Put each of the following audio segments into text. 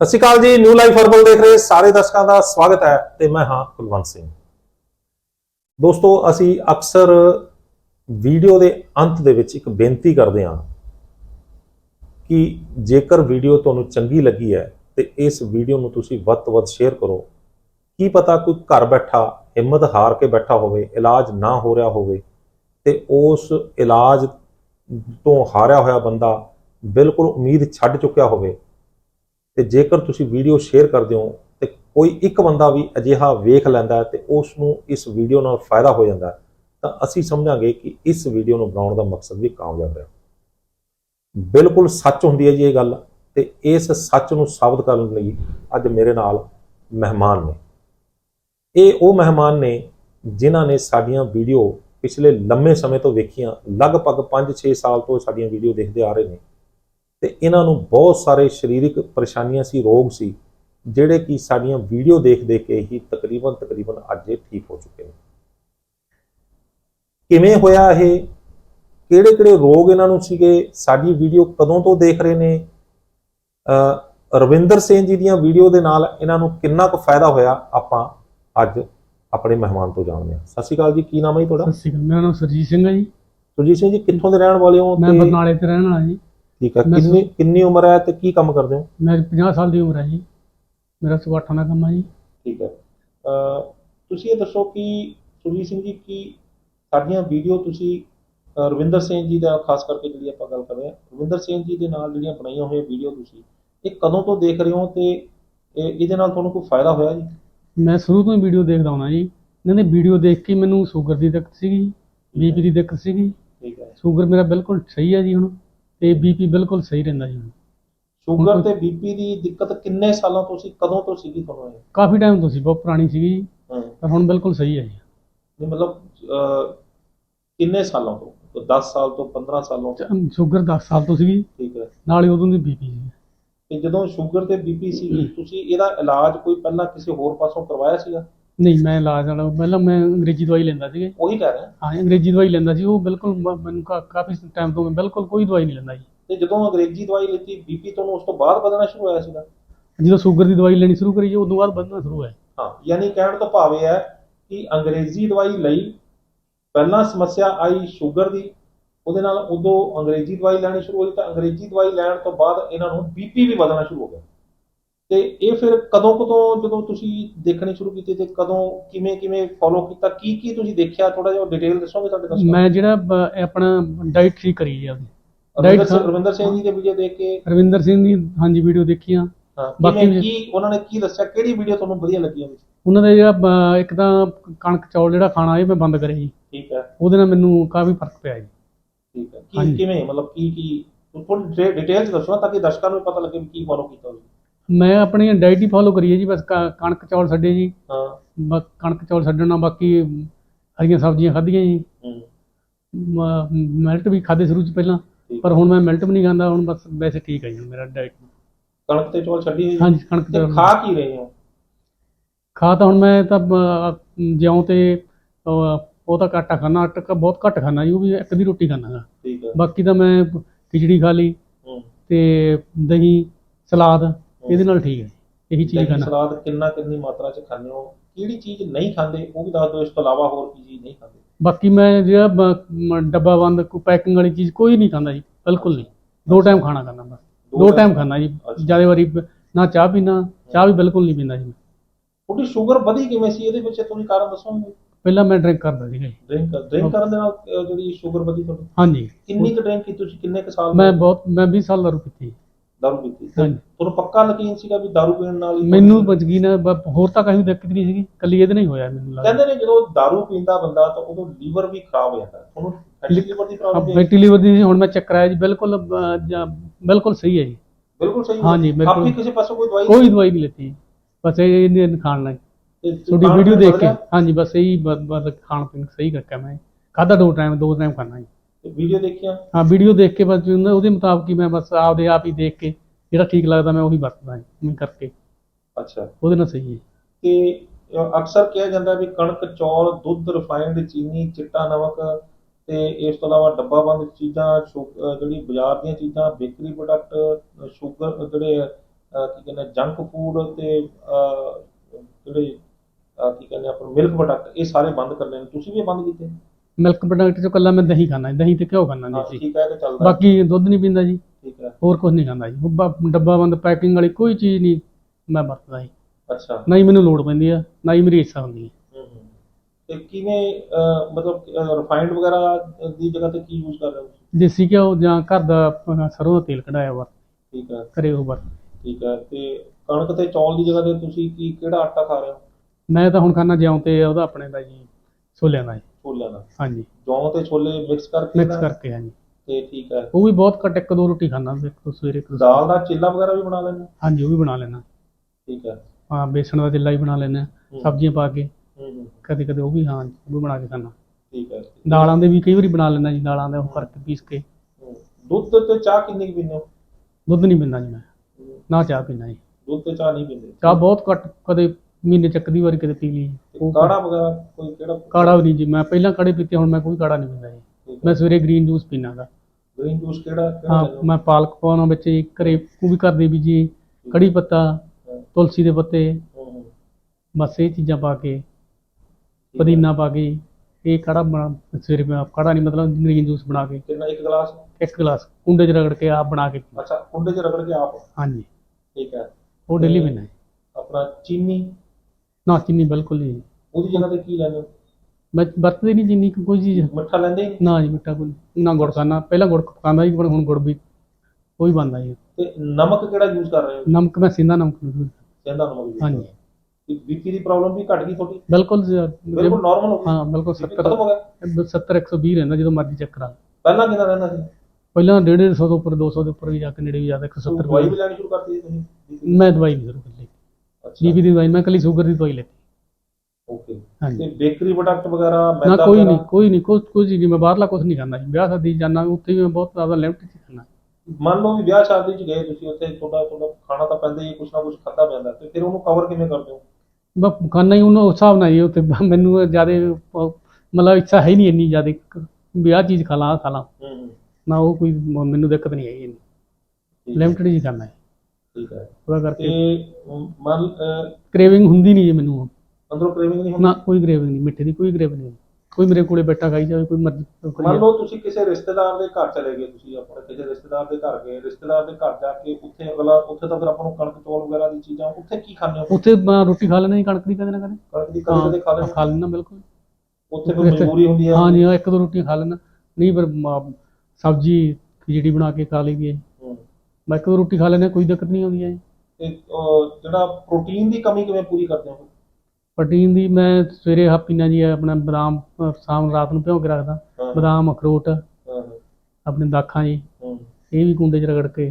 ਸਤਿ ਸ਼੍ਰੀ ਅਕਾਲ ਜੀ new life herbal ਦੇਖ ਰਹੇ ਸਾਰੇ ਦਰਸ਼ਕਾਂ ਦਾ ਸਵਾਗਤ ਹੈ ਤੇ ਮੈਂ ਹਾਂ ਕੁਲਵੰਤ ਸਿੰਘ। ਦੋਸਤੋ, ਅਸੀਂ ਅਕਸਰ ਵੀਡੀਓ ਦੇ ਅੰਤ ਦੇ ਵਿੱਚ ਇੱਕ ਬੇਨਤੀ ਕਰਦੇ ਹਾਂ ਕਿ ਜੇਕਰ ਵੀਡੀਓ ਤੁਹਾਨੂੰ ਚੰਗੀ ਲੱਗੀ ਹੈ ਤੇ ਇਸ ਵੀਡੀਓ ਨੂੰ ਤੁਸੀਂ ਵੱਧ ਤੋਂ ਵੱਧ ਸ਼ੇਅਰ ਕਰੋ। ਕੀ ਪਤਾ ਕੋਈ ਘਰ ਬੈਠਾ ਹਿੰਮਤ ਹਾਰ ਕੇ ਬੈਠਾ ਹੋਵੇ, ਇਲਾਜ ਨਾ ਹੋ ਰਿਹਾ ਹੋਵੇ ਤੇ ਉਸ ਇਲਾਜ ਤੋਂ ਹਾਰਿਆ ਹੋਇਆ ਬੰਦਾ ਬਿਲਕੁਲ ਉਮੀਦ ਛੱਡ ਚੁੱਕਿਆ ਹੋਵੇ ਤੇ ਜੇਕਰ ਤੁਸੀਂ ਵੀਡੀਓ ਸ਼ੇਅਰ ਕਰਦੇ ਹੋ ਤੇ ਕੋਈ ਇੱਕ ਬੰਦਾ ਵੀ ਅਜਿਹਾ ਵੇਖ ਲੈਂਦਾ ਹੈ ਤੇ ਉਸ ਨੂੰ ਇਸ ਵੀਡੀਓ ਨਾਲ ਫਾਇਦਾ ਹੋ ਜਾਂਦਾ ਤਾਂ ਅਸੀਂ ਸਮਝਾਂਗੇ ਕਿ ਇਸ ਵੀਡੀਓ ਨੂੰ ਬਣਾਉਣ ਦਾ ਮਕਸਦ ਵੀ ਕਾਮਯਾਬ ਰਿਹਾ ਬਿਲਕੁਲ ਸੱਚ ਹੁੰਦੀ ਹੈ ਜੀ ਇਹ ਗੱਲ ਤੇ ਇਸ ਸੱਚ ਨੂੰ ਸਾਬਤ ਕਰਨ ਲਈ ਅੱਜ ਮੇਰੇ ਨਾਲ ਮਹਿਮਾਨ ਨੇ। ਇਹ ਉਹ ਮਹਿਮਾਨ ਨੇ ਜਿਨ੍ਹਾਂ ਨੇ ਸਾਡੀਆਂ ਵੀਡੀਓ ਪਿਛਲੇ ਲੰਮੇ ਸਮੇਂ ਤੋਂ ਵੇਖੀਆਂ, ਲਗਭਗ 5-6 ਸਾਲ ਤੋਂ ਸਾਡੀਆਂ ਵੀਡੀਓ ਦੇਖਦੇ ਆ ਰਹੇ ਨੇ। ਤੇ ਇਹਨਾਂ ਨੂੰ ਬਹੁਤ ਸਾਰੇ ਸਰੀਰਕ ਪਰੇਸ਼ਾਨੀਆਂ ਸੀ ਰੋਗ ਸੀ ਜਿਹੜੇ ਕਿ ਸਾਡੀਆਂ ਵੀਡੀਓ ਦੇਖ ਦੇਖ ਕੇ ਹੀ ਤਕਰੀਬਨ ਤਕਰੀਬਨ ਅੱਜ ਇਹ ਠੀਕ ਹੋ ਚੁੱਕੇ ਨੇ। ਕਿਵੇਂ ਹੋਇਆ ਇਹ? ਕਿਹੜੇ ਕਿਹੜੇ ਰੋਗ ਇਹਨਾਂ ਨੂੰ ਸੀਗੇ? ਸਾਡੀ ਵੀਡੀਓ ਕਦੋਂ ਤੋਂ ਦੇਖ ਰਹੇ ਨੇ? ਅ ਰਵਿੰਦਰ ਸਿੰਘ ਜੀ ਦੀਆਂ ਵੀਡੀਓ ਦੇ ਨਾਲ ਇਹਨਾਂ ਨੂੰ ਕਿੰਨਾ ਕੁ ਫਾਇਦਾ ਹੋਇਆ? ਆਪਾਂ ਅੱਜ ਆਪਣੇ ਮਹਿਮਾਨ ਤੋਂ ਜਾਣਦੇ ਹਾਂ। ਸਤਿ ਸ਼੍ਰੀ ਅਕਾਲ ਜੀ ਕੀ ਨਾਮ ਹੈ ਜੀ ਤੁਹਾਡਾ? ਸਤਿ ਸ਼੍ਰੀ ਅਕਾਲ ਮੇਰਾ ਨਾਮ ਸਰਜੀਤ ਸਿੰਘ ਹੈ ਜੀ। ਸੁਰਜੀਤ ਸਿੰਘ ਜੀ ਕਿੱਥੋਂ ਦੇ ਰਹਿਣ ਵਾਲੇ ਹੋ ਮੈਂ ਬਰਨਾਲੇ ਤੇ ਰਹਿਣ ਵਾਲਾ ਜੀ। ਠੀਕ ਹੈ ਮੈਂ ਕਿੰਨੀ ਕਿੰਨੀ ਉਮਰ ਹੈ ਤੇ ਕੀ ਕੰਮ ਕਰਦੇ ਹੋ? ਮੇਰੀ 50 ਸਾਲ ਦੀ ਉਮਰ ਹੈ ਜੀ। ਮੇਰਾ ਸਵਾਠਾਂ ਦਾ ਕੰਮ ਹੈ ਜੀ। ਠੀਕ ਹੈ ਅ ਤੁਸੀਂ ਇਹ ਦੱਸੋ ਕਿ ਸੁਰਜੀਤ ਸਿੰਘ ਜੀ ਕੀ ਸਾਡੀਆਂ ਵੀਡੀਓ ਤੁਸੀਂ ਰਵਿੰਦਰ ਸਿੰਘ ਜੀ ਦਾ ਖਾਸ ਕਰਕੇ ਜਿਹੜੀ ਆਪਾਂ ਗੱਲ ਕਰ ਰਹੇ ਹਾਂ ਰਵਿੰਦਰ ਸਿੰਘ ਜੀ ਦੇ ਨਾਲ ਜਿਹੜੀਆਂ ਬਣਾਈਆਂ ਹੋਈਆਂ ਵੀਡੀਓ ਤੁਸੀਂ ਇਹ ਕਦੋਂ ਤੋਂ ਦੇਖ ਰਹੇ ਹੋ ਤੇ ਇਹ- ਇਹਦੇ ਨਾਲ ਤੁਹਾਨੂੰ ਕੋਈ ਫਾਇਦਾ ਹੋਇਆ ਜੀ? ਮੈਂ ਸ਼ੁਰੂ ਤੋਂ ਹੀ ਵੀਡੀਓ ਦੇਖਦਾ ਹੁੰਦਾ ਜੀ। ਇਹਨਾਂ ਦੀ ਵੀਡੀਓ ਦੇਖ ਕੇ ਮੈਨੂੰ ਸ਼ੂਗਰ ਦੀ ਦਿੱਕਤ ਸੀਗੀ ਬੀਪੀ ਦੀ ਦਿੱਕਤ ਸੀਗੀ। ਠੀਕ ਹੈ ਸ਼ੂਗਰ ਮੇਰਾ ਬਿਲਕੁਲ ਸਹੀ ਹੈ ਜੀ ਹੁਣ। ਤੇ ਬੀਪੀ ਬਿਲਕੁਲ ਸਹੀ ਰਹਿੰਦਾ ਜੀ। ਸ਼ੂਗਰ ਤੇ ਬੀਪੀ ਦੀ ਦਿੱਕਤ ਕਿੰਨੇ ਸਾਲਾਂ ਤੋਂ ਸੀ ਕਦੋਂ ਤੋਂ ਸੀਗੀ ਤੁਹਾਨੂੰ ਇਹ? ਕਾਫੀ ਟਾਈਮ ਤੋਂ ਸੀ ਬਹੁਤ ਪੁਰਾਣੀ ਸੀਗੀ ਜੀ। ਹਾਂ। ਪਰ ਹੁਣ ਬਿਲਕੁਲ ਸਹੀ ਹੈ ਜੀ। ਮਤਲਬ ਕਿੰਨੇ ਸਾਲਾਂ ਤੋਂ? 10 ਸਾਲ ਤੋਂ 15 ਸਾਲਾਂ ਤੋਂ? ਚ- ਸ਼ੂਗਰ 10 ਸਾਲ ਤੋਂ ਸੀਗੀ। ਠੀਕ ਹੈ। ਨਾਲ ਹੀ ਉਦੋਂ ਦੀ ਬੀਪੀ ਸੀ। ਤੇ ਜਦੋਂ ਸ਼ੂਗਰ ਤੇ ਬੀਪੀ ਸੀ ਤੁਸੀਂ ਇਹਦਾ ਇਲਾਜ ਕੋਈ ਪਹਿਲਾਂ ਕਿਸੇ ਹੋਰ ਪਾਸੋਂ ਕਰਵਾਇਆ ਸੀਗਾ? ਨਹੀਂ ਮੈਂ ਇਲਾਜ ਵਾਲਾ ਪਹਿਲਾਂ ਮੈਂ ਅੰਗਰੇਜ਼ੀ ਦਵਾਈ ਲੈਂਦਾ ਸੀਗਾ ਉਹੀ ਕਹਿ ਰਿਹਾ? ਹਾਂ ਅੰਗਰੇਜ਼ੀ ਦਵਾਈ ਲੈਂਦਾ ਸੀ ਉਹ ਬਿਲਕੁਲ ਮ- ਮੈਨੂੰ ਕਾ- ਕਾਫੀ ਟਾਈਮ ਤੋਂ ਮੈਂ ਬਿਲਕੁਲ ਕੋਈ ਦਵਾਈ ਨਹੀਂ ਲੈਂਦਾ ਜੀ। ਤੇ ਜਦੋਂ ਅੰਗਰੇਜ਼ੀ ਦਵਾਈ ਲਿੱਤੀ ਬੀਪੀ ਤੁਹਾਨੂੰ ਉਸ ਤੋਂ ਬਾਅਦ ਵਧਣਾ ਸ਼ੁਰੂ ਹੋਇਆ ਸੀਗਾ? ਜਦੋਂ ਸ਼ੂਗਰ ਦੀ ਦਵਾਈ ਲੈਣੀ ਸ਼ੁਰੂ ਕਰੀ ਜੀ ਉਦੋਂ ਬਾਅਦ ਵਧਣਾ ਸ਼ੁਰੂ ਹੋਇਆ। ਹਾਂ ਯਾਨੀ ਕਹਿਣ ਤੋਂ ਭਾਵ ਇਹ ਹੈ ਕਿ ਅੰਗਰੇਜ਼ੀ ਦਵਾਈ ਲਈ ਪਹਿਲਾਂ ਸਮੱਸਿਆ ਆਈ ਸ਼ੂਗਰ ਦੀ ਉਹਦੇ ਨਾਲ ਉਦੋਂ ਅੰਗਰੇਜ਼ੀ ਦਵਾਈ ਲੈਣੀ ਸ਼ੁਰੂ ਹੋਈ ਤਾਂ ਅੰਗਰੇਜ਼ੀ ਦਵਾਈ ਲੈਣ ਤੋਂ ਬਾਅਦ ਇਹਨਾਂ ਨੂੰ ਬੀਪੀ ਵੀ ਵਧਣਾ ਸ਼ੁਰੂ ਹੋ ਗਿਆ। ਤੇ ਇਹ ਫਿਰ ਕਦੋਂ ਕਦੋਂ ਜਦੋਂ ਤੁਸੀਂ ਦੇਖਣੀ ਸ਼ੁਰੂ ਕੀਤੀ ਤੇ ਕਦੋਂ ਕਿਵੇਂ ਕਿਵੇਂ ਫੋਲੋ ਕੀਤਾ? ਕੀ ਕੀ ਤੁਸੀਂ ਦੇਖਿਆ? ਥੋੜਾ ਜਿਹਾ ਡਿਟੇਲ ਦੱਸੋਗੇ ਸਾਡੇ ਦਰਸ਼ਕਾਂ ਨੂੰ? ਮੈਂ ਜਿਹੜਾ ਬ- ਇਹ ਆਪਣਾ ਡਾਈਟ ਠੀਕ ਕਰੀ ਜੀ ਆਪਦੀ ਰਵਿੰਦਰ ਸਿੰਘ- ਰਵਿੰਦਰ ਸਿੰਘ ਜੀ ਦੇ ਵੀਡੀਓ ਦੇਖ ਕੇ? ਰਵਿੰਦਰ ਸਿੰਘ ਦੀ ਹਾਂਜੀ ਵੀਡੀਓ ਦੇਖੀਆਂ। ਹਾਂ ਬਾਕੀ ਕੀ ਉਹਨਾਂ ਨੇ ਕੀ ਦੱਸਿਆ? ਕਿਹੜੀ ਵੀਡੀਓ ਤੁਹਾਨੂੰ ਵਧੀਆ ਲੱਗੀ ਉਹਦੇ ਵਿੱਚ? ਉਹਨਾਂ ਦਾ ਜਿਹੜਾ ਬ- ਇੱਕ ਤਾਂ ਕਣਕ ਚੌਲ ਜਿਹੜਾ ਖਾਣਾ ਇਹ ਮੈਂ ਬੰਦ ਕਰਿਆ ਜੀ। ਠੀਕ ਹੈ। ਉਹਦੇ ਨਾਲ ਮੈਨੂੰ ਕਾਫੀ ਫ਼ਰਕ ਪਿਆ ਜੀ। ਠੀਕ ਹੈ। ਕੀ ਹਾਂਜੀ। ਕਿਵੇਂ? ਮਤਲਬ ਕੀ ਕੀ ਥੋੜੀ ਡਿਟੇਲ ਚ ਦੱਸੋ ਨਾ ਤਾਂ ਕਿ ਦਰਸ਼ਕਾਂ ਨੂੰ ਵੀ ਪਤਾ ਲੱਗੇ ਵੀ ਕੀ ਫੋਲੋ ਕੀਤਾ ਤੁਸੀਂ ਮੈਂ ਆਪਣੀ ਡਾਈਟ ਹੀ ਫੋਲੋ ਕਰੀ ਹੈ ਜੀ ਬਸ ਕ- ਕਣਕ ਚੌਲ ਛੱਡੇ ਜੀ। ਹਾਂ। ਕਣਕ ਚੌਲ ਛੱਡਣ ਬਾਕੀ ਹਰੀਆਂ ਸਬਜ਼ੀਆਂ ਖਾਧੀਆਂ ਜੀ। ਹੂੰ। ਮਿਲਟ ਵੀ ਖਾਦੇ ਸ਼ੁਰੂ ਚ ਪਹਿਲਾਂ ਪਰ ਹੁਣ ਮੈਂ ਮਿਲਟ ਵੀ ਨਹੀਂ ਖਾਂਦਾ ਹੁਣ ਬਸ ਵੈਸੇ ਠੀਕ ਹੈ ਜੀ ਹੁਣ ਮੇਰਾ ਡਾਈਟ ਕਣਕ ਤੇ ਚੌਲ ਛੱਡੀ ਹੋਈ? ਹਾਂਜੀ ਕਣਕ ਤੇ ਚੌਲ ਖਾ ਕੀ ਰਹੇ ਹੋ? ਖਾ ਤਾਂ ਹੁਣ ਮੈਂ ਤਾਂ ਜਿਉਂ ਤੇ ਅਹ, ਉਹ ਤਾਂ ਘੱਟ ਖਾਣਾ ਆਟਾ ਬਹੁਤ ਘੱਟ ਖਾਣਾ ਜੀ ਉਹ ਵੀ ਇੱਕ ਦੀ ਰੋਟੀ ਖਾਣਾ ਗਾ ਠੀਕ ਹੈ। ਬਾਕੀ ਤਾਂ ਮੈਂ ਖਿਚੜੀ ਖਾ ਲਈ ਹੂੰ। ਤੇ ਦਹੀਂ ਸਲਾਦ ਇਹਦੇ ਨਾਲ ਠੀਕ ਹੈ। ਇਹੀ ਚੀਜ਼ ਦਹੀਂ ਖਾਣਾ। ਸਲਾਦ ਕਿੰਨਾ ਕਿੰਨੀ ਮਾਤਰਾ ਚ ਖਾਂਦੇ ਹੋ? ਕਿਹੜੀ ਚੀਜ਼ ਨਹੀਂ ਖਾਂਦੇ ਉਹ ਵੀ ਦੱਸ ਦਿਓ ਇਸ ਤੋਂ ਇਲਾਵਾ ਹੋਰ ਕੀ ਚੀਜ਼ ਨਹੀਂ ਖਾਂਦੇ? ਬਾਕੀ ਮੈਂ ਜਿਹੜਾ ਬ- ਮ- ਡੱਬਾ ਬੰਦ ਕੋਈ ਪੈਕਿੰਗ ਵਾਲੀ ਚੀਜ਼ ਕੋਈ ਨਹੀਂ ਖਾਂਦਾ ਜੀ ਬਿਲਕੁਲ ਨਹੀਂ। ਦੋ ਟਾਈਮ ਖਾਣਾ ਖਾਂਦਾ ਬਸ ਦੋ ਟਾਈਮ ਖਾਂਦਾ ਜੀ। ਅੱਛਾ। ਜ਼ਿਆਦਾ ਵਾਰੀ ਬ- ਨਾ ਚਾਹ ਪੀਣਾ ਚਾਹ ਵੀ ਬਿਲਕੁਲ ਨਹੀਂ ਪੀਂਦਾ ਜੀ ਮੈਂ। ਤੁਹਾਡੀ ਸ਼ੂਗਰ ਵਧੀ ਕਿਵੇਂ ਸੀ? ਇਹਦੇ ਵਿੱਚ ਤੁਸੀਂ ਕਾਰਨ ਦੱਸੋਗੇ? ਪਹਿਲਾਂ ਮੈਂ ਡਰਿੰਕ ਕਰਦਾ ਸੀਗਾ ਜੀ। ਡਰਿੰਕ ਡਰਿੰਕ ਕਰਨ ਦੇ ਨਾਲ ਅਹ, ਜਿਹੜੀ ਸ਼ੂਗਰ ਵਧੀ ਤੁਹਾਡੀ? ਹਾਂਜੀ। ਕਿੰਨੀ ਕੁ ਡਰਿੰਕ ਕੀਤੀ ਤੁਸੀਂ? ਕਿੰਨੇ ਕੁ ਸਾਲ ਮੈਂ ਬਹੁਤ ਮੈਂ 20 ਸਾਲ ਦਾਰੂ ਪੀਤੀ ਦਾਰੂ ਪੀਤੀ ਹਾਂਜੀ। ਤੁਹਾਨੂੰ ਪੱਕਾ ਯਕੀਨ ਸੀਗਾ ਵੀ ਦਾਰੂ ਪੀਣ ਨਾਲ ਹੀ ਮੈਨੂੰ ਬਚ ਗਈ ਨਾ ਬ- ਹੋਰ ਤਾਂ ਕहीं ਦਿੱਕਤ ਨਹੀਂ ਸੀਗੀ। ਕੱਲੀ ਇਹਦੇ ਨਾਲ ਹੀ ਹੋਇਆ ਮੈਨੂੰ ਲੱਗਦਾ। ਕਹਿੰਦੇ ਨੇ ਜਦੋਂ ਦਾਰੂ ਪੀਂਦਾ ਬੰਦਾ ਤਾਂ ਉਦੋਂ ਲੀਵਰ ਵੀ ਖਰਾਬ ਹੋ ਜਾਂਦਾ। ਤੁਹਾਨੂੰ ਫੈਟੀ ਲੀਵਰ ਦੀ ਪ੍ਰੋਬਲਮ ਹੈ ਫੈਟੀ ਲੀਵਰ ਦੀ ਸੀ, ਹੁਣ ਮੈਂ ਚੈੱਕ ਕਰਾਇਆ ਜੀ ਬਿਲਕੁਲ ਜਾਂ- ਬਿਲਕੁਲ ਸਹੀ ਹੈ ਜੀ। ਬਿਲਕੁਲ ਸਹੀ ਹਾਂਜੀ, ਬਿਲਕੁਲ। ਆਪੀ ਕਿਸੇ ਪਾਸੋਂ ਕੋਈ ਦਵਾਈ ਕੋਈ ਦਵਾਈ ਨਹੀਂ ਲੈਤੀ। ਬਸ ਇਹ ਇਹਨੇ ਖਾਣ ਨਾਲ ਤੇ ਤੁਹਾਡੀ ਖਾਣ ਵੀਡੀਓ ਪੀਣ ਦੇਖ ਕੇ। ਬਦਲਿਆ? ਹਾਂਜੀ ਬਸ ਇਹੀ ਬ- ਬਸ ਖਾਣ ਪੀਣ ਸਹੀ ਕਰਕੇ ਮੈਂ ਖਾਦਾ ਦੋ ਟਾਈਮ ਦੋ ਟਾਈਮ ਖਾਣਾ ਜੀ। ਵੀਡੀਓ ਦੇਖਿਆ? ਹਾਂ ਵੀਡੀਓ ਦੇਖ ਕੇ ਬਸ ਉਹਨਾਂ- ਉਹਦੇ ਮੁਤਾਬਕ ਹੀ ਮੈਂ ਬਸ ਆਪਦੇ ਆਪ ਹੀ ਦੇਖ ਕੇ ਜਿਹੜਾ ਠੀਕ ਲੱਗਦਾ ਮੈਂ ਉਹੀ ਵਰਤਦਾ ਜੀ ਮੈਂ ਕਰਕੇ। ਅੱਛਾ। ਉਹਦੇ ਨਾਲ ਸਹੀ ਹੈ। ਤੇ ਅਕਸਰ ਕਿਹਾ ਜਾਂਦਾ ਵੀ ਕਣਕ ਚੌਲ ਦੁੱਧ ਰਿਫਾਈਨਡ ਚੀਨੀ ਚਿੱਟਾ ਨਮਕ ਤੇ ਇਸ ਤੋਂ ਇਲਾਵਾ ਡੱਬਾਬੰਦ ਚੀਜ਼ਾਂ ਸ਼ੂ- ਜਿਹੜੀ ਬਾਜ਼ਾਰ ਦੀਆਂ ਚੀਜ਼ਾਂ ਬੇਕਰੀ ਪ੍ਰੋਡਕਟ ਸ਼ੂਗਰ ਜਿਹੜੇ ਕੀ ਕਹਿੰਦੇ ਜੰਕ ਫੂਡ ਤੇ ਜਿਹੜੇ ਕੀ ਕਹਿੰਦੇ ਆਪਾਂ ਮਿਲਕ ਪ੍ਰੋਡਕਟ ਇਹ ਸਾਰੇ ਬੰਦ ਕਰਨੇ ਨੇ ਤੁਸੀਂ ਵੀ ਇਹ ਬੰਦ ਕੀਤੇ? ਮਿਲਕ ਪ੍ਰੋਡਕਟ ਚੋਂ ਕੱਲਾ ਮੈਂ ਦਹੀਂ ਖਾਣਾ ਦਹੀਂ ਤੇ ਘਿਓ ਖਾਣਾ ਹਾਂ ਜੀ ਠੀਕ ਹੈ ਇਹ ਤਾਂ ਚੱਲਦਾ ਬਾਕੀ ਦੁੱਧ ਨਹੀਂ ਪੀਂਦਾ ਜੀ ਠੀਕ ਹੈ। ਹੋਰ ਕੁਝ ਨਹੀਂ ਖਾਂਦਾ ਜੀ। ਉਹ ਬ- ਡੱਬਾ ਬੰਦ ਪੈਕਿੰਗ ਵਾਲੀ ਕੋਈ ਚੀਜ਼ ਨਹੀਂ ਮੈਂ ਵਰਤਦਾ ਜੀ। ਅੱਛਾ। ਨਾ ਹੀ ਮੈਨੂੰ ਲੋੜ ਪੈਂਦੀ ਆ ਨਾ ਹੀ ਮੇਰੀ ਇੱਛਾ ਹੁੰਦੀ ਹੈ ਹਮ, ਹਮ। ਤੇ ਕਿਵੇਂ ਅਹ, ਮਤਲਬ ਰਿਫਾਈਨਡ ਵਗੈਰਾ ਦੀ ਜਗ੍ਹਾ ਤੇ ਕੀ ਯੂਜ਼ ਕਰ ਰਹੇ ਹੋ ਤੁਸੀਂ? ਦੇਸੀ ਘਿਓ ਜਾਂ ਘਰ ਦਾ ਆਪਣਾ ਸਰੋਂ ਦਾ ਤੇਲ ਕਢਾਇਆ ਵਰ ਠੀਕ ਹੈ। ਕਰੇ ਉਹ ਠੀਕ ਹੈ ਤੇ ਕਣਕ ਤੇ ਚੌਲ ਦੀ ਜਗ੍ਹਾ ਤੇ ਤੁਸੀਂ ਕੀ ਕਿਹੜਾ ਆਟਾ ਖਾ ਰਹੇ ਹੋ? ਮੈਂ ਤਾਂ ਹੁਣ ਖਾਣਾ ਜਿਉਂ ਤੇ ਉਹਦਾ ਆਪਣੇ ਦਾ ਜੀ ਛੋਲਿਆਂ ਦਾ ਜੀ। ਛੋਲਿਆਂ ਦਾ। ਹਾਂਜੀ। ਜੌਂ ਤੇ ਛੋਲੇ ਮਿਕਸ ਕਰਕੇ ਮਿਕਸ ਨਾ? ਕਰਕੇ ਹਾਂਜੀ। ਤੇ ਠੀਕ ਹੈ। ਉਹ ਵੀ ਬਹੁਤ ਘੱਟ ਇੱਕ ਦੋ ਰੋਟੀ ਖਾਣਾ ਇੱਕ ਸਵੇਰੇ ਇੱਕ ਦੋ ਦਾਲ ਦਾ ਚਿੱਲਾ ਵਗੈਰਾ ਵੀ ਬਣਾ ਲੈਂਦੇ ਹੋ? ਹਾਂਜੀ ਉਹ ਵੀ ਬਣਾ ਲੈਣਾ ਠੀਕ ਹੈ। ਹਾਂ ਬੇਸਣ ਦਾ ਚਿੱਲਾ ਵੀ ਬਣਾ ਲੈਣਾ ਸਬਜ਼ੀਆਂ ਪਾ ਕੇ। ਹਮ, ਕਦੇ ਕਦੇ ਉਹ ਵੀ ਹਾਂ ਉਹ ਵੀ ਬਣਾ ਕੇ ਖਾਣਾ ਠੀਕ ਹੈ। ਦਾਲਾਂ ਦੇ ਵੀ ਕਈ ਵਾਰੀ ਬਣਾ ਲੈਣਾ ਜੀ ਦਾਲਾਂ ਦੇ ਉਹ ਕਰਕੇ ਪੀਸ ਕੇ। ਦੁੱਧ ਤੇ ਚਾਹ ਕਿੰਨੀ ਕੁ ਪੀਂਦੇ ਹੋ? ਦੁੱਧ ਨਹੀਂ ਪੀਂਦਾ ਜੀ ਮੈਂ। ਨਾ ਚਾਹ ਪੀਂਦਾ ਜੀ। ਦੁੱਧ ਤੇ ਚਾਹ ਨਹੀਂ ਪੀਂਦੇ? ਚਾਹ ਬਹੁਤ ਘੱਟ ਕਦੇ ਮਹੀਨੇ ਚ ਇੱਕ ਦੀ ਵਾਰੀ ਕਦੇ ਪੀ ਲਈ। ਉਹ ਕਾੜਾ ਵਗੈਰਾ ਕੋਈ ਕਿਹੜਾ? ਕਾੜਾ ਵੀ ਨਹੀਂ ਜੀ ਮੈਂ ਪਹਿਲਾਂ ਕਾੜੇ ਪੀਤੇ ਹੁਣ ਮੈਂ ਕੋਈ ਕਾੜਾ ਨਹੀਂ ਪੀਂਦਾ ਜੀ। ਮੈਂ ਸਵੇਰੇ ਗ੍ਰੀਨ ਜੂਸ ਪੀਣਾ ਗਾ। ਗ੍ਰੀਨ ਜੂਸ ਕਿਹੜਾ ਕਿਹੜਾ ਹਾਂ? ਮੈਂ ਪਾਲਕ ਪਾਉਣਾ ਵਿੱਚ ਘਰੇ ਉਹ ਵੀ ਕਰਦੇ ਵੀ ਜੀ ਕੜੀ ਪੱਤਾ ਤੁਲਸੀ ਦੇ ਪੱਤੇ ਬਸ ਇਹ ਚੀਜ਼ਾਂ ਪਾ ਕੇ। ਪੁਦੀਨਾ ਪਾ ਕੇ ਇਹ ਕਾੜਾ ਬਣਾ ਸਵੇਰੇ ਮੈਂ ਕਾੜਾ ਨਹੀਂ ਮਤਲਬ ਗ੍ਰੀਨ ਜੂਸ ਬਣਾ ਕੇ। ਕਿੰਨਾ ਇੱਕ ਗਲਾਸ? ਇੱਕ ਗਲਾਸ ਕੁੰਡੇ 'ਚ ਰਗੜ ਕੇ ਆਪ ਬਣਾ ਕੇ। ਅੱਛਾ ਕੁੰਡੇ 'ਚ ਰਗੜ ਕੇ ਆਪ? ਹਾਂਜੀ। ਠੀਕ ਹੈ। ਉਹ ਡੇਲੀ ਪੀਣਾ। ਆਪਣਾ ਚੀਨੀ? ਨਾ ਚੀਨੀ ਬਿਲਕੁਲ ਨਹੀਂ। ਉਹਦੀ ਜਗ੍ਹਾ ਤੇ ਕੀ ਲੈਂਦੇ ਹੋ ਮੈਂ ਵਰਤਦੀ ਨਹੀਂ ਚੀਨੀ ਕੋਈ ਚੀਜ਼। ਮਿੱਠਾ ਲੈਂਦੇ? ਹੀ ਨਹੀਂ ਨਾ ਜੀ ਮਿੱਠਾ ਕੋਈ ਨਹੀਂ। ਨਾ ਗੁੜ ਖਾਣਾ ਪਹਿਲਾਂ ਗੁੜ ਖਾਂਦਾ ਜੀ ਪਰ ਹੁਣ ਗੁੜ ਵੀ ਹੀ ਬੰਦਾ ਜੀ ਤੇ ਨਮਕ ਕਿਹੜਾ ਯੂਜ਼ ਕਰ ਰਹੇ ਹੋ? ਨਮਕ ਮੈਂ ਸਿੰਦਾ ਨਮਕ use- ਸੇਂਦਾ ਨਮਕ use ਹਾਂਜੀ। ਕਰ ਹੋ ਬੀਪੀ ਦੀ ਪ੍ਰੋਬਲਮ ਵੀ ਘਟ ਗਈ ਤੁਹਾਡੀ? ਬਿਲਕੁਲ ਜੀ, ਬਿਲਕੁਲ ਨਾਰਮਲ ਹੋ ਗਈ। ਹਾਂ ਬਿਲਕੁਲ BP 70 ਖਤਮ ਹੋ ਗਿਆ? 70 120 ਰਹਿੰਦਾ ਜਦੋਂ ਮਰਜ਼ੀ ਚੈੱਕ ਕਰਾ ਲਓ। ਪਹਿਲਾਂ ਕਿੰਨਾ ਰਹਿੰਦਾ ਸੀ? ਪਹਿਲਾਂ 150 ਤੋਂ ਉੱਪਰ 200 ਦੇ ਉੱਪਰ ਵੀ ਜਾ ਕੇ ਨੇੜੇ ਵੀ ਜਾ ਕੇ 170 ਦਵਾਈ ਵੀ ਲੈਣੀ ਸ਼ੁਰੂ ਕਰਤੀ ਸੀ ਤੁਸੀਂ? ਮੈਂ ਦਵਾਈ ਨਹੀਂ ਅੱਛਾ ਬੀਪੀ ਦੀ ਦਵਾਈ ਮੈਂ ਕੱਲੀ ਸ਼ੂਗਰ ਦੀ ਦਵਾਈ ਲੈਤੀ। ਓਕੇ। ਹਾਂਜੀ। ਤੇ ਬੇਕਰੀ ਪ੍ਰੋਡਕਟ ਵਗੈਰਾ ਨਾ ਮੈਦਾ ਕੋਈ ਵਗੈਰਾ? ਨਹੀਂ ਕੋਈ ਨਹੀਂ ਕੋਈ ਚੀਜ਼ ਨਹੀਂ ਮੈਂ ਬਾਹਰਲਾ ਕੁਝ ਨਹੀਂ ਖਾਂਦਾ ਜੀ। ਵਿਆਹ ਸ਼ਾਦੀ ਜਾਣਾ ਉੱਥੇ ਵੀ ਮੈਂ ਬਹੁਤ ਜ਼ਿਆਦਾ ਲਿਮਟ ਚ ਖਾਣਾ ਮੰਨ ਲਓ ਵੀ ਵਿਆਹ ਸ਼ਾਦੀ ਚ ਗਏ ਤੁਸੀਂ ਉੱਥੇ ਤੁਹਾਡਾ ਤੁਹਾਡਾ ਖਾਣਾ ਤਾਂ ਪੈਂਦਾ ਹੀ ਹੈ, ਕੁਛ ਨਾ ਕੁਛ ਖਾਦਾ ਪੈਂਦਾ। ਤੇ ਫਿਰ ਉਹਨੂੰ ਕਵਰ ਕਿਵੇਂ ਕਰਦੇ ਹੋ? ਬਸ ਖਾਣਾ ਹੀ ਉਹਨਾਂ ਉਸ ਹਿਸਾਬ ਨਾਲ ਹੀ ਉੱਥੇ ਮੈਨੂੰ ਜ਼ਿਆਦਾ ਮਤਲਬ ਇੱਛਾ ਹੈ ਨਹੀਂ ਇੰਨੀ ਜ਼ਿਆਦਾ ਵੀ ਆਹ ਚੀਜ਼ ਖਾ ਲਾਂ ਆਹ ਖਾ ਲਾਂ। ਹੂੰ ਹੂੰ। ਨਾ ਉਹ ਕੋਈ ਮ- ਮੈਨੂੰ ਦਿੱਕਤ ਨਹੀਂ ਹੈਗੀ ਇੰਨੀ। ਲਿਮਟਡ ਹੀ। ਖਾਣਾ ਹੈ ਠੀਕ ਹੈ। ਉਹਦਾ ਤੇ ਕਰਕੇ ਅਮ, ਮੰਨ ਅਹ, ਕ੍ਰੇਵਿੰਗ ਹੁੰਦੀ ਨਹੀਂ ਜੀ ਮੈਨੂੰ ਅੰਦਰੋਂ ਕ੍ਰੇਵਿੰਗ ਨਹੀਂ ਹੁੰਦੀ? ਨਾ ਕੋਈ ਕ੍ਰੇਵਿੰਗ ਨਹੀਂ ਮਿੱਠੇ ਦੀ ਕੋਈ ਕ੍ਰੇਵਿੰਗ ਨਹੀਂ। ਕੋਈ ਮੇਰੇ ਕੋਲੇ ਬੈਠਾ ਖਾਈ ਜਾਵੇ ਕੋਈ ਮਰਜ਼ੀ ਮੰਨ। ਲਓ ਤੁਸੀਂ ਕਿਸੇ ਰਿਸ਼ਤੇਦਾਰ ਦੇ ਘਰ ਚਲੇ ਗਏ ਤੁਸੀਂ ਆਪਣੇ ਕਿਸੇ ਰਿਸ਼ਤੇਦਾਰ ਦੇ ਘਰ ਗਏ ਰਿਸ਼ਤੇਦਾਰ ਦੇ ਘਰ ਜਾ ਕੇ ਉੱਥੇ ਅਗਲਾ ਉੱਥੇ ਤਾਂ ਫਿਰ ਆਪਾਂ ਨੂੰ ਕਣਕ ਚੌਲ ਵਗੈਰਾ ਦੀ ਚੀਜ਼ਾਂ ਉੱਥੇ ਕੀ ਖਾਂਦੇ ਹੋ? ਉੱਥੇ ਮੈਂ ਰੋਟੀ ਖਾ ਲੈਣਾ ਜੀ ਕਣਕ ਦੀ ਕਦੇ ਨਾ ਕਦੇ। ਕਣਕ ਦੀ ਕਦੇ ਕਦੇ ਖਾ ਹਾਂ, ਲੈਂਦੇ ਖਾ ਲੈਣਾ ਬਿਲਕੁਲ। ਉੱਥੇ ਫਿਰ ਮਜਬੂਰੀ ਹੁੰਦੀ ਹੈ? ਹਾਂ ਜੀ ਹਾਂ, ਇੱਕ ਦੋ ਰੋਟੀਆਂ ਖਾ ਲੈਣਾ ਨਹੀਂ ਪਰ ਮ- ਸਬਜ਼ੀ ਖਿਚੜੀ ਬਣਾ ਕੇ ਖਾ ਲਈਦੀ ਹੈ ਹੂੰ। ਮੈਂ ਇੱਕ ਦੋ ਰੋਟੀ ਖਾ ਲੈਣਾ ਕੋਈ ਦਿੱਕਤ ਨਹੀਂ ਆਉਂਦੀ ਹੈ ਜੀ ਤੇ ਅਹ, ਜਿਹੜਾ ਪ੍ਰੋਟੀਨ ਦੀ ਕਮੀ ਕਿਵੇਂ ਪੂਰੀ ਕਰਦੇ ਹੋ? ਪ੍ਰੋਟੀਨ ਦੀ ਮੈਂ ਸਵੇਰੇ ਆਹ ਪੀਨਾ ਜੀ ਆਪਣਾ ਬਦਾਮ ਅ, ਸ਼ਾਮ ਰਾਤ ਨੂੰ ਭਿਓ ਕੇ ਰੱਖਦਾ। ਹਾਂ, ਬਦਾਮ ਅਖਰੋਟ ਹਾਂ, ਆਪਣੇ ਦਾਖਾਂ ਜੀ। ਹੂੰ, ਇਹ ਵੀ ਕੁੰਡੇ 'ਚ ਰਗੜ ਕੇ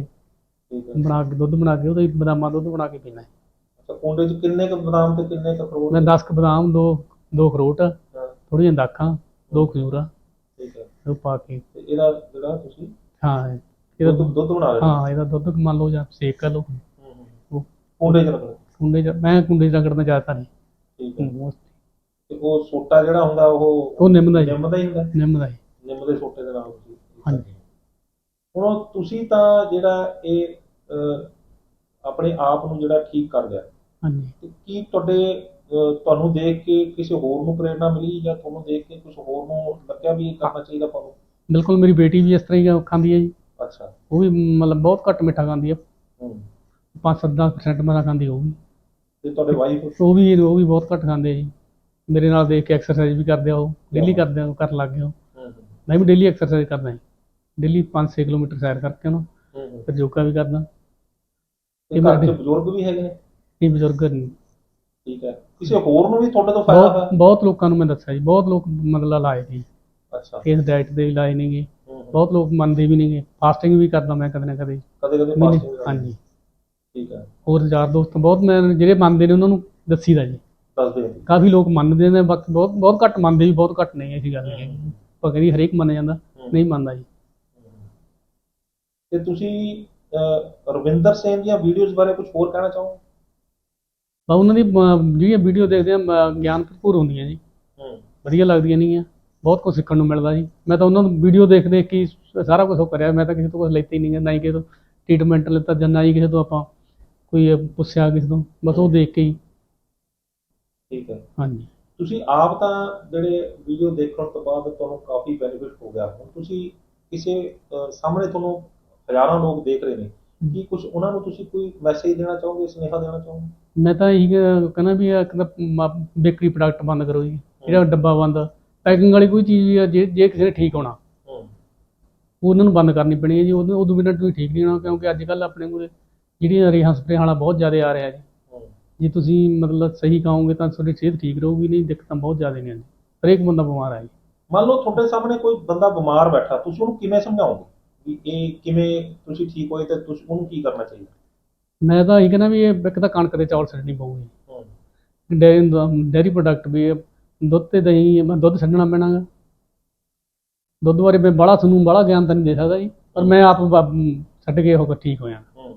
ਠੀਕ ਹੈ। ਬਣਾ ਕੇ ਦੁੱਧ ਬਣਾ ਕੇ ਉਹਦਾ ਹੀ ਬਦਾਮਾਂ ਦੁੱਧ ਬਣਾ ਕੇ ਪੀਣਾ ਅੱਛਾ ਕੁੰਡੇ 'ਚ ਕਿੰਨੇ ਕੁ ਬਦਾਮ ਤੇ ਕਿੰਨੇ ਕੁ ਅਖਰੋਟ? ਮੈਂ 10 ਕੁ ਬਦਾਮ ਦੋ ਦੋ ਅਖਰੋਟ ਹਾਂ, ਥੋੜ੍ਹੀਆਂ ਦਾਖਾਂ ਦੋ ਖਜੂਰਾਂ। ਠੀਕ ਹੈ। ਉਹ ਪਾ ਕੇ। ਤੇ ਇਹਦਾ ਜਿਹੜਾ ਤੁਸੀਂ ਹਾਂ। ਇਹਦਾ ਦੁੱਧ ਦੁੱਧ ਬਣਾ ਲੈਣਾ ਹਾਂ ਇਹਦਾ ਦੁੱਧ ਮੰਨ ਲਓ ਜਾਂ ਸੇਕ ਕਰ ਲਓ। ਹੂੰ, ਹੂੰ। ਉਹ ਕੁੰਡੇ 'ਚ ਰੱਖਣਾ ਕੁੰਡੇ 'ਚ ਮੈਂ ਕੁੰਡੇ 'ਚ ਰਗੜਨਾ ਜ਼ਿਆਦਾ ਨਹੀਂ। ਠੀਕ ਹੈ। ਉਹ ਤੇ। ਉਹ ਸੋਟਾ ਜਿਹੜਾ ਹੁੰਦਾ ਉਹ ਉਹ ਨਿੰਮ ਦਾ ਜੀ ਨਿੰਮ ਦਾ ਹੀ ਹੁੰਦਾ? ਨਿੰਮ ਦਾ ਜੀ ਨਿੰਮ ਦੇ ਸੋਟੇ ਦੇ ਨਾਲ ਹਾਂਜੀ। ਹੁਣ ਤੁਸੀਂ ਤਾਂ ਜਿਹੜਾ ਇਹ ਆਪਣੇ ਆਪ ਨੂੰ ਜਿਹੜਾ ਠੀਕ ਕਰ ਲਿਆ। ਹਾਂਜੀ। ਤੇ ਕੀ ਤੁਹਾਡੇ ਤੁਹਾਨੂੰ ਦੇਖ ਕੇ ਕਿਸੇ ਹੋਰ ਨੂੰ ਪ੍ਰੇਰਣਾ ਮਿਲੀ ਜਾਂ ਤੁਹਾਨੂੰ ਦੇਖ ਕੇ ਕੁਝ ਹੋਰ ਨੂੰ ਲੱਗਿਆ ਵੀ ਇਹ ਕਰਨਾ ਚਾਹੀਦਾ ਨੂੰ? ਬਿਲਕੁਲ ਮੇਰੀ ਬੇਟੀ ਵੀ ਇਸ ਤਰ੍ਹਾਂ ਹੀ ਖਾਂਦੀ ਹੈ ਜੀ। ਅੱਛਾ। ਉਹ ਵੀ ਮਤਲਬ ਬਹੁਤ ਘੱਟ ਮਿੱਠਾ ਖਾਂਦੀ ਹੈ। ਹੂੰ 5-7% ਮੇਰਾ ਖਾਂਦੀ ਵੀ। ਤੇ ਤੁਹਾਡੇ ਵਾਈਫ ਉਹ ਵੀ ਉਹ ਵੀ ਬਹੁਤ ਘੱਟ ਖਾਂਦੇ ਆ ਜੀ। ਮੇਰੇ ਨਾਲ ਦੇਖ ਕੇ ਐਕਸਰਸਾਈਜ਼ ਵੀ ਕਰਦੇ ਆ ਉਹ। ਡੇਲੀ ਕਰਦੇ ਆ ਉਹ ਕਰਨ ਲੱਗ ਗਏ ਉਹ। ਮੈਂ ਵੀ ਡੇਲੀ ਐਕਸਰਸਾਈਜ਼ ਕਰਦਾ ਜੀ। ਡੇਲੀ 5-6 ਕਿਲੋਮੀਟਰ ਸੈਰ ਕਰਕੇ ਨਾ ਫਿਰ ਯੋਗਾ ਵੀ ਕਰਦਾ। ਤੇ ਘਰ 'ਚ ਬਜ਼ੁਰਗ ਵੀ ਹੈਗੇ ਨੇ? ਇਹ ਬਜ਼ੁਰਗ ਨਹੀਂ। ਠੀਕ ਹੈ। ਕਿਸੇ ਹੋਰ ਨੂੰ ਵੀ ਤੁਹਾਡੇ ਤੋਂ ਫਾਇਦਾ ਹੋਇਆ? ਬਹੁਤ ਲੋਕਾਂ ਨੂੰ ਮੈਂ ਦੱਸਿਆ ਜੀ। ਬਹੁਤ ਲੋਕ ਮਤਲਬ ਲਾਏ ਜੀ। ਅੱਛਾ। ਇਸ ਡਾਈਟ ਦੇ ਵੀ ਲਾਏ ਨੇਗੇ। ਹੂੰ, ਹੂੰ। ਬਹੁਤ ਲੋਕ ਮੰਨਦੇ ਵੀ ਨੇਗੇ। ਫਾਸਟਿੰਗ ਵੀ ਕਰਦਾ ਮੈਂ ਕਦੇ ਨਾ ਕਦੇ। ਕਦੇ ਕਦੇ ਮਹੀਨੇ- ਪਾਸ ਹਾਂਜੀ। ਠੀਕ ਹੈ ਹੋਰ ਯਾਰ ਦੋਸਤ ਬਹੁਤ ਮੈਂ ਜਿਹੜੇ ਮੰਨਦੇ ਨੇ ਉਹਨਾਂ ਨੂੰ ਦੱਸੀਦਾ ਜੀ। ਦੱਸਦੇ ਕਾਫੀ ਲੋਕ ਮੰਨਦੇ ਨੇ ਬਾਕੀ ਬਹੁਤ ਬਹੁਤ ਘੱਟ ਮੰਨਦੇ ਵੀ ਬਹੁਤ ਘੱਟ ਨਹੀਂ ਐਸੀ ਗੱਲ ਨਹੀਂ ਹੈ। ਪਰ ਕਹਿੰਦੀ ਹਰੇਕ ਮੰਨ ਜਾਂਦਾ ਨਹੀਂ ਮੰਨਦਾ ਜੀ। ਤੇ ਤੁਸੀਂ ਅਹ, ਰਵਿੰਦਰ ਸੇਨ ਦੀਆਂ ਵੀਡੀਓਜ਼ ਬਾਰੇ ਕੁਝ ਹੋਰ ਕਹਿਣਾ ਚਾਹੋ ਬਾ ਉਹਨਾਂ ਦੀ ਅਮ, ਜਿਹੜੀਆਂ ਵੀਡੀਓ ਦੇਖਦੇ ਆ ਅਮ, ਗਿਆਨ ਭਰਪੂਰ ਹੁੰਦੀਆਂ ਜੀ। ਹੂੰ। ਵਧੀਆ ਲੱਗਦੀਆਂ ਨੇਗੀਆਂ ਬਹੁਤ ਕੁਝ ਸਿੱਖਣ ਨੂੰ ਮਿਲਦਾ ਜੀ। ਮੈਂ ਤਾਂ ਉਹਨਾਂ ਨੂੰ ਵੀਡੀਓ ਦੇਖ ਦੇਖ ਕੇ ਹੀ ਸਾਰਾ ਕੁਝ ਉਹ ਕਰਿਆ। ਮੈਂ ਤਾਂ ਕਿਸੇ ਤੋਂ ਕੁਝ ਲੈਤਾ ਹੀ ਨਹੀਂ ਗਾ, ਨਾ ਹੀ ਕਿਸੇ ਤੋਂ ਟ੍ਰੀਟਮੈਂਟ ਲਿੱਤਾ ਜਾਂ ਨਾ ਹੀ ਕਿਸੇ ਤੋਂ ਆਪਾਂ ਕੋਈ ਪੁੱਛਿਆ ਕਿਸੇ ਤੋਂ। ਬਸ ਉਹ ਦੇਖ ਕੇ ਹੀ। ਠੀਕ ਹੈ। ਹਾਂਜੀ। ਤੁਸੀਂ ਆਪ ਤਾਂ ਜਿਹੜੇ ਵੀਡੀਓ ਦੇਖਣ ਤੋਂ ਬਾਅਦ ਤੁਹਾਨੂੰ ਕਾਫੀ ਬੈਨੀਫਿਟ ਹੋ ਗਿਆ। ਹੁਣ ਤੁਸੀਂ ਕਿਸੇ ਅਹ, ਸਾਹਮਣੇ ਤੁਹਾਨੂੰ ਹਜ਼ਾਰਾਂ ਲੋਕ ਦੇਖ ਰਹੇ ਨੇ। ਕੀ ਕੁਝ ਉਹਨਾਂ ਨੂੰ ਤੁਸੀਂ ਕੋਈ ਮੈਸੇਜ ਦੇਣਾ ਚਾਹੋਗੇ ਸੁਨੇਹਾ ਦੇਣਾ ਚਾਹੋਗੇ? ਮੈਂ ਤਾਂ ਇਹੀ ਕ- ਕਹਿੰਦਾ ਵੀ ਆ ਕਹਿੰਦਾ ਬੇਕਰੀ ਪ੍ਰੋਡਕਟ ਬੰਦ ਕਰੋ ਜੀ। ਜਿਹੜਾ ਡੱਬਾ ਬੰਦ ਪੈਕਿੰਗ ਵਾਲੀ ਕੋਈ ਚੀਜ਼ ਵੀ ਆ ਜੇ ਜੇ ਕਿਸੇ ਨੇ ਠੀਕ ਹੋਣਾ। ਉਹਨਾਂ ਨੂੰ ਬੰਦ ਕਰਨੀ ਪੈਣੀ ਹੈ ਜੀ ਉਦੋਂ ਉਦੋਂ ਬਿਨਾਂ ਤੁਸੀਂ ਠੀਕ ਨਹੀਂ ਹੋਣਾ ਕਿਉਂਕਿ ਅੱਜ ਕੱਲ੍ਹ ਆਪਣੇ ਕੋਲ ਜਿਹੜੀਆਂ ਰੇਹਾਂ ਸਪਰੇਆਂ ਵਾਲਾ ਬਹੁਤ ਜ਼ਿਆਦਾ ਆ ਰਿਹਾ ਜੀ। ਜੇ ਤੁਸੀਂ ਮਤਲਬ ਸਹੀ ਖਾਓਗੇ ਤਾਂ ਤੁਹਾਡੀ ਸਿਹਤ ਠੀਕ ਰਹੂਗੀ ਨਹੀਂ ਦਿੱਕਤਾਂ ਬਹੁਤ ਜ਼ਿਆਦਾ ਨੇ ਜੀ। ਹਰੇਕ ਬੰਦਾ ਬਿਮਾਰ ਹੈ ਜੀ। ਮੰਨ ਲਓ ਤੁਹਾਡੇ ਸਾਹਮਣੇ ਕੋਈ ਬੰਦਾ ਬਿਮਾਰ ਬੈਠਾ ਤੁਸੀਂ ਉਹਨੂੰ ਕਿਵੇਂ ਸਮਝਾਓਗੇ? ਵੀ ਇਹ ਕਿਵੇਂ ਤੁਸੀਂ ਠੀਕ ਹੋਏ ਤੇ ਤੁਸੀਂ ਉਹਨੂੰ ਕੀ ਕਰਨਾ ਚਾਹੀਦਾ? ਮੈਂ ਤਾਂ ਇਹ ਕਹਿੰਦਾ ਵੀ ਇਹ ਇੱਕ ਤਾਂ ਕਣਕ ਦੇ ਚੌਲ ਛੱਡਣੀ ਪਊਗੀ। ਡੇਅਰੀ ਪ੍ਰੋਡਕਟ ਵੀ ਦੁੱਧ ਤੇ ਦਹੀਂ ਮੈਂ ਦੁੱਧ ਛੱਡਣਾ ਪੈਣਾ ਗਾ ਦੁੱਧ ਬਾਰੇ ਮੈਂ ਬੜਾ ਤੁਹਾਨੂੰ ਬੜਾ ਗਿਆਨ ਤਾਂ ਨਹੀਂ ਦੇ ਸਕਦਾ ਜੀ ਪਰ ਮੈਂ ਆਪ ਬ- ਛੱਡ ਕੇ ਉਹ ਠੀਕ ਹੋਇਆ। ਹੂੰ।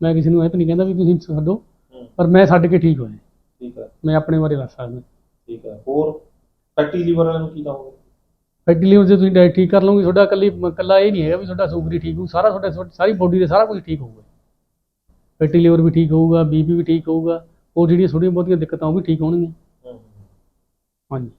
ਮੈਂ ਕਿਸੇ ਨੂੰ ਇਹ ਤਾਂ ਨਹੀਂ ਕਹਿੰਦਾ ਵੀ ਤੁਸੀਂ ਛੱਡੋ ਹੂੰ। ਪਰ ਮੈਂ ਛੱਡ ਕੇ ਠੀਕ ਹੋਇਆ। ਠੀਕ ਹੈ ਮੈਂ ਆਪਣੇ ਬਾਰੇ ਦੱਸ ਸਕਦਾ। ਠੀਕ ਹੈ ਹੋਰ ਫੈਟੀ ਲੀਵਰ ਵਾਲਿਆਂ ਨੂੰ ਕੀ ਕਹੋਗੇ? ਫੈਟੀ ਲਿਵਰ ਜੇ ਤੁਸੀਂ ਡਾਈਟ ਠੀਕ ਕਰ ਲਓਗੇ ਤੁਹਾਡਾ ਇਕੱਲੀ ਇਕੱਲਾ ਇਹ ਨਹੀਂ ਹੈਗਾ ਵੀ ਤੁਹਾਡਾ ਸ਼ੂਗਰ ਹੀ ਠੀਕ ਹੋਊ ਸਾਰਾ ਤੁਹਾਡਾ ਤੁਹਾਡੀ ਸਾਰੀ ਬੋਡੀ ਦੇ ਸਾਰਾ ਕੁਝ ਠੀਕ ਹੋਊਗਾ। ਫੈਟੀ ਲਿਵਰ ਵੀ ਠੀਕ ਹੋਊਗਾ ਬੀਪੀ ਵੀ ਠੀਕ ਹੋਊਗਾ ਉਹ ਜਿਹੜੀਆਂ ਥੋੜ੍ਹੀਆਂ ਬਹੁਤੀਆਂ ਦਿੱਕਤਾਂ ਉਹ ਵੀ ਠੀਕ ਹੋਣਗੀਆਂ। ਹੂੰ ਹਾਂਜੀ।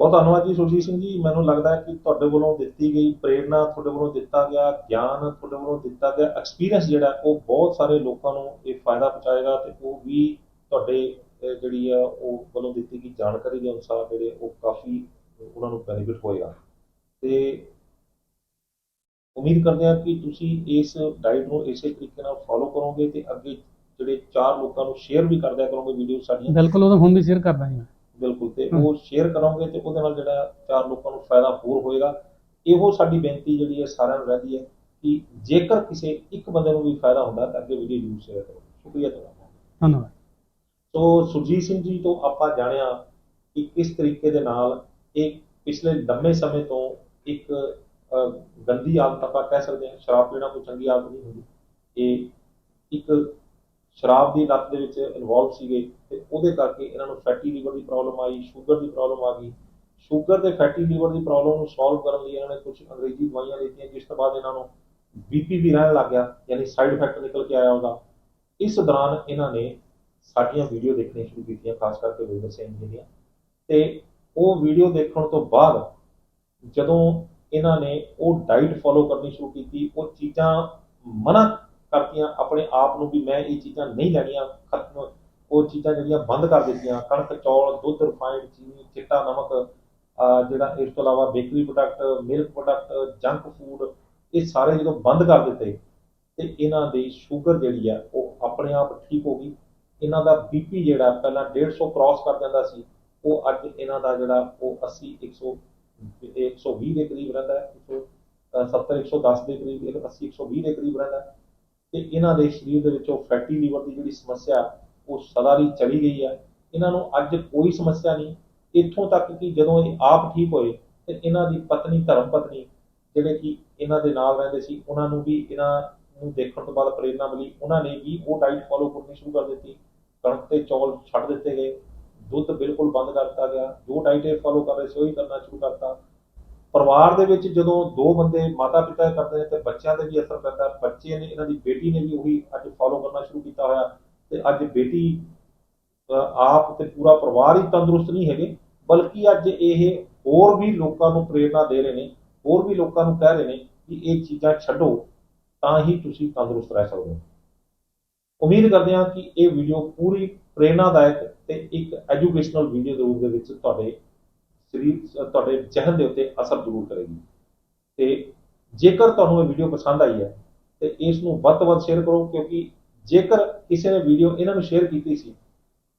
ਬਹੁਤ ਧੰਨਵਾਦ ਜੀ ਸੁਰਜੀਤ ਸਿੰਘ ਜੀ। ਮੈਨੂੰ ਲੱਗਦਾ ਹੈ ਕਿ ਤੁਹਾਡੇ ਵੱਲੋਂ ਦਿੱਤੀ ਗਈ ਪ੍ਰੇਰਣਾ ਤੁਹਾਡੇ ਵੱਲੋਂ ਦਿੱਤਾ ਗਿਆ ਗਿਆਨ ਤੁਹਾਡੇ ਵੱਲੋਂ ਦਿੱਤਾ ਗਿਆ ਐਕਸਪੀਰੀਅੰਸ ਜਿਹੜਾ ਉਹ ਬਹੁਤ ਸਾਰੇ ਲੋਕਾਂ ਨੂੰ ਇਹ ਫਾਇਦਾ ਪਹੁੰਚਾਏਗਾ ਤੇ ਉਹ ਵੀ ਤੁਹਾਡੇ ਜਿਹੜੀ ਆ ਉਹ ਵੱਲੋਂ ਦਿੱਤੀ ਗਈ ਜਾਣਕਾਰੀ ਦੇ ਅਨੁਸਾਰ ਜਿਹੜੇ ਉਹ ਕਾਫੀ ਉਹਨਾਂ ਨੂੰ ਬੈਨੀਫਿਟ ਹੋਏਗਾ। ਤੇ ਉਮੀਦ ਕਰਦੇ ਹਾਂ ਕਿ ਤੁਸੀਂ ਇਸ ਡਾਈਟ ਨੂੰ ਇਸੇ ਤਰੀਕੇ ਨਾਲ ਫੋਲੋ ਕਰੋਗੇ ਤੇ ਅੱਗੇ ਜਿਹੜੇ ਚਾਰ ਲੋਕਾਂ ਨੂੰ ਸ਼ੇਅਰ ਵੀ ਕਰਦਿਆ ਕਰੋਗੇ ਵੀਡੀਓ ਸਾਡੀਆਂ। ਬਿਲਕੁਲ ਉਹ ਤਾਂ ਹੁਣ ਵੀ ਸ਼ੇਅਰ ਕਰਦਾ ਜੀ ਮੈਂ ਬਿਲਕੁਲ ਤੇ। ਉਹ ਸ਼ੇਅਰ ਕਰੋਗੇ ਤੇ ਉਹਦੇ ਨਾਲ ਜਿਹੜਾ ਚਾਰ ਲੋਕਾਂ ਨੂੰ ਫਾਇਦਾ ਹੋਰ ਹੋਏਗਾ। ਇਹੋ ਸਾਡੀ ਬੇਨਤੀ ਜਿਹੜੀ ਹੈ ਸਾਰਿਆਂ ਨੂੰ ਰਹਿੰਦੀ ਹੈ ਕਿ ਜੇਕਰ ਕਿਸੇ ਇੱਕ ਬੰਦੇ ਨੂੰ ਵੀ ਫਾਇਦਾ ਹੁੰਦਾ ਤਾਂ ਅੱਗੇ ਵੀਡੀਓ ਜ਼ਰੂਰ ਸ਼ੇਅਰ ਕਰੋ। ਸ਼ੁਕਰੀਆ ਤੁਹਾਡਾ। ਧੰਨਵਾਦ। ਸੋ ਸੁਰਜੀਤ ਸਿੰਘ ਜੀ ਤੋਂ ਆਪਾਂ ਜਾਣਿਆ ਕਿ ਕਿਸ ਤਰੀਕੇ ਦੇ ਨਾਲ ਇਹ ਪਿਛਲੇ ਲੰਮੇ ਸਮੇਂ ਤੋਂ ਇੱਕ ਗੰਦੀ ਆਦਤ ਆਪਾਂ ਕਹਿ ਸਕਦੇ ਹਾਂ ਸ਼ਰਾਬ ਪੀਣਾ ਕੋਈ ਚੰਗੀ ਆਦਤ ਨਹੀਂ ਹੁੰਦੀ। ਇਹ ਇੱਕ ਸ਼ਰਾਬ ਦੀ ਲਤ ਦੇ ਵਿੱਚ ਇਨਵੋਲਵ ਸੀਗੇ। ਤੇ ਉਹਦੇ ਕਰਕੇ ਇਹਨਾਂ ਨੂੰ ਫੈਟੀ ਲੀਵਰ ਦੀ ਪ੍ਰੋਬਲਮ ਆਈ ਸ਼ੂਗਰ ਦੀ ਪ੍ਰੋਬਲਮ ਆ ਗਈ। ਸ਼ੂਗਰ ਤੇ ਫੈਟੀ ਲੀਵਰ ਦੀ ਪ੍ਰੋਬਲਮ ਨੂੰ ਸੋਲਵ ਕਰਨ ਲਈ ਇਹਨਾਂ ਨੇ ਕੁਝ ਅੰਗਰੇਜ਼ੀ ਦਵਾਈਆਂ ਦਿੱਤੀਆਂ, ਜਿਸ ਤੋਂ ਬਾਅਦ ਇਹਨਾਂ ਨੂੰ ਬੀਪੀ ਵੀ ਰਹਿਣ ਲੱਗ ਗਿਆ, ਯਾਨੀ ਸਾਈਡ ਇਫੈਕਟ ਨਿਕਲ ਕੇ ਆਇਆ ਉਹਦਾ। ਇਸ ਦੌਰਾਨ ਇਹਨਾਂ ਨੇ ਸਾਡੀਆਂ ਵੀਡੀਓ ਦੇਖਣੀਆਂ ਸ਼ੁਰੂ ਕੀਤੀਆਂ, ਖਾਸ ਕਰਕੇ ਵਿੰਦਰ ਸਿੰਘ ਜੀ ਦੀਆਂ। ਤੇ ਉਹ ਵੀਡੀਓ ਦੇਖਣ ਤੋਂ ਬਾਅਦ ਜਦੋਂ ਇਹਨਾਂ ਨੇ ਉਹ ਡਾਈਟ ਫੋਲੋ ਕਰਨੀ ਸ਼ੁਰੂ ਕੀਤੀ, ਉਹ ਚੀਜ਼ਾਂ ਮਨਾ ਕਰਤੀਆਂ, ਆਪਣੇ ਆਪ ਨੂੰ ਵੀ ਮੈਂ ਇਹ ਚੀਜ਼ਾਂ ਨਹੀਂ ਲੈਣੀਆਂ, ਖਤਮ ਉਹ ਚੀਜ਼ਾਂ ਜਿਹੜੀਆਂ ਬੰਦ ਕਰ ਦਿੱਤੀਆਂ, ਕਣਕ, ਚੌਲ, ਦੁੱਧ ਰਿਫਾਈਨਡ ਚੀਨੀ, ਚਿੱਟਾ, ਨਮਕ ਜਿਹੜਾ ਇਸ ਤੋਂ ਇਲਾਵਾ bakery product milk product junk food ਇਹ ਸਾਰੇ ਜਦੋਂ ਬੰਦ ਕਰ ਦਿੱਤੇ, ਤੇ ਇਹਨਾਂ ਦੀ ਸ਼ੂਗਰ ਜਿਹੜੀ ਆ, ਉਹ ਆਪਣੇ ਆਪ ਠੀਕ ਹੋ ਗਈ। ਇਹਨਾਂ ਦਾ ਬੀਪੀ ਜਿਹੜਾ ਪਹਿਲਾਂ 150 ਕ੍ਰਾਸ ਕਰ ਜਾਂਦਾ ਸੀ, ਉਹ ਅੱਜ ਇਹਨਾਂ ਦਾ ਜਿਹੜਾ ਉਹ 80 100 120 ਦੇ ਕਰੀਬ ਰਹਿੰਦਾ ਹੈ 170 110 ਦੇ ਕਰੀਬ ਇਹ 80 120 ਦੇ ਕਰੀਬ ਰਹਿੰਦਾ ਹੈ। ਤੇ ਇਹਨਾਂ ਦੇ ਸਰੀਰ ਦੇ ਵਿੱਚੋਂ ਫੈਟੀ ਲੀਵਰ ਦੀ ਜਿਹੜੀ ਸਮੱਸਿਆ ਉਹ ਸਦਾ ਲਈ ਚਲੀ ਗਈ ਹੈ ਇਹਨਾਂ ਨੂੰ ਅੱਜ ਕੋਈ ਸਮੱਸਿਆ ਨਹੀਂ। ਇੱਥੋਂ ਤੱਕ ਕਿ ਜਦੋਂ ਇਹ ਆਪ ਠੀਕ ਹੋਏ, ਤੇ ਇਹਨਾਂ ਦੀ ਪਤਨੀ, ਧਰਮ ਪਤਨੀ, ਜਿਹੜੇ ਕਿ ਇਹਨਾਂ ਦੇ ਨਾਲ ਰਹਿੰਦੇ ਸੀ, ਉਹਨਾਂ ਨੂੰ ਵੀ ਇਹਨਾਂ ਨੂੰ ਦੇਖਣ ਤੋਂ ਬਾਅਦ ਪ੍ਰੇਰਣਾ ਮਿਲੀ। ਉਹਨਾਂ ਨੇ ਵੀ ਉਹ ਡਾਈਟ ਫੋਲੋ ਕਰਨੀ ਸ਼ੁਰੂ ਕਰ ਦਿੱਤੀ। ਕਣਕ ਤੇ ਚੌਲ ਛੱਡ ਦਿੱਤੇ ਗਏ। ਦੁੱਧ ਬਿਲਕੁਲ ਬੰਦ ਕਰ ਦਿੱਤਾ ਗਿਆ। ਜੋ ਡਾਈਟ ਇਹ ਫੋਲੋ ਕਰ ਰਹੇ ਸੀ, ਉਹੀ ਕਰਨਾ ਸ਼ੁਰੂ ਕਰਤਾ। ਪਰਿਵਾਰ ਦੇ ਵਿੱਚ ਜਦੋਂ ਦੋ ਬੰਦੇ ਮਾਤਾ ਪਿਤਾ ਕਰਦੇ ਨੇ, ਤੇ ਬੱਚਿਆਂ ਤੇ ਵੀ ਅਸਰ ਪੈਂਦਾ। ਬੱਚੇ ਨੇ, ਇਹਨਾਂ ਦੀ ਬੇਟੀ ਨੇ ਵੀ ਉਹੀ ਅੱਜ ਫੋਲੋ ਕਰਨਾ ਸ਼ੁਰੂ ਕੀਤਾ ਹੋਇਆ। ਤੇ ਅੱਜ ਬੇਟੀ ਆਪ ਤੇ ਪੂਰਾ ਪਰਿਵਾਰ ਹੀ ਤੰਦਰੁਸਤ ਨਹੀਂ ਹੈਗੇ, ਬਲਕਿ ਅੱਜ ਇਹ ਹੋਰ ਵੀ ਲੋਕਾਂ ਨੂੰ ਪ੍ਰੇਰਣਾ ਦੇ ਰਹੇ ਨੇ, ਹੋਰ ਵੀ ਲੋਕਾਂ ਨੂੰ ਕਹਿ ਰਹੇ ਨੇ ਕਿ ਇਹ ਚੀਜ਼ਾਂ ਛੱਡੋ, ਤਾਂ ਹੀ ਤੁਸੀਂ ਤੰਦਰੁਸਤ ਰਹਿ ਸਕਦੇ ਹੋ। ਉਮੀਦ ਕਰਦੇ ਹਾਂ ਕਿ ਇਹ ਵੀਡੀਓ ਪੂਰੀ ਪ੍ਰੇਰਨਾਦਾਇਕ ਤੇ ਇੱਕ ਐਜੂਕੇਸ਼ਨਲ ਵੀਡੀਓ ਦੇ ਰੂਪ ਦੇ ਵਿੱਚ ਤੁਹਾਡੇ ਸਰੀਰ, ਤੁਹਾਡੇ ਜਹਨ ਦੇ ਉੱਤੇ ਅਸਰ ਜ਼ਰੂਰ ਕਰੇਗੀ। ਤੇ ਜੇਕਰ ਤੁਹਾਨੂੰ ਇਹ ਵੀਡੀਓ ਪਸੰਦ ਆਈ ਹੈ, ਤੇ ਇਸ ਨੂੰ ਵੱਧ ਤੋਂ ਵੱਧ ਸ਼ੇਅਰ ਕਰੋ, ਕਿਉਂਕਿ ਜੇਕਰ ਕਿਸੇ ਨੇ ਵੀਡੀਓ ਇਹਨਾਂ ਨੂੰ ਸ਼ੇਅਰ ਕੀਤੀ ਸੀ,